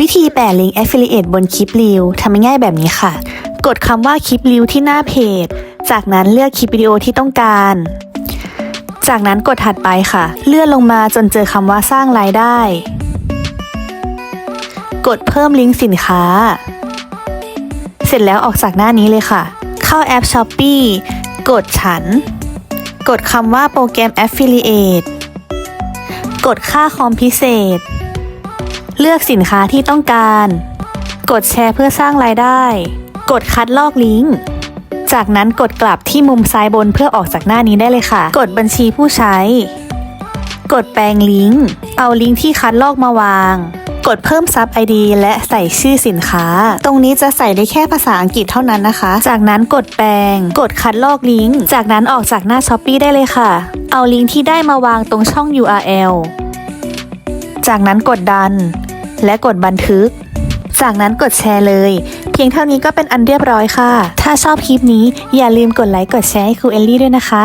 วิธีแปะลิงก์ Affiliate บนคลิปรีวทำง่ายแบบนี้ค่ะ กดคำว่าคลิปรีวที่หน้าเพจ จากนั้นเลือกคลิปวิดีโอที่ต้องการ จากนั้นกดถัดไปค่ะ เลื่อนลงมาจนเจอคำว่าสร้างรายได้ กดเพิ่มลิงก์สินค้า เสร็จแล้วออกจากหน้านี้เลยค่ะ เข้าแอป Shopee กดฉัน กดคำว่าโปรแกรม Affiliate กดค่าคอมพิเศษ เลือกสินค้าที่ต้องการ กดแชร์เพื่อสร้างรายได้ กดคัดลอกลิงก์ จากนั้นกดกลับที่มุมซ้ายบนเพื่อออกจากหน้านี้ได้เลยค่ะ กดบัญชีผู้ใช้ กดแปลงลิงก์ เอาลิงก์ที่คัดลอกมาวาง กดเพิ่มซับ ID และใส่ชื่อสินค้า ตรงนี้จะใส่ได้แค่ภาษาอังกฤษเท่านั้นนะคะ จากนั้นกดแปลง กดคัดลอกลิงก์ จากนั้นออกจากหน้า s h อ p e e ได้เลยค่ะ เอาลิงก์ที่ได้มาวางตรงช่อง URL จากนั้นกดดัน และกดบันทึก จากนั้นกดแชร์เลย เพียงเท่านี้ก็เป็นอันเรียบร้อยค่ะ ถ้าชอบคลิปนี้อย่าลืมกดไลค์กดแชร์ให้ครูเอลลี่ด้วยนะคะ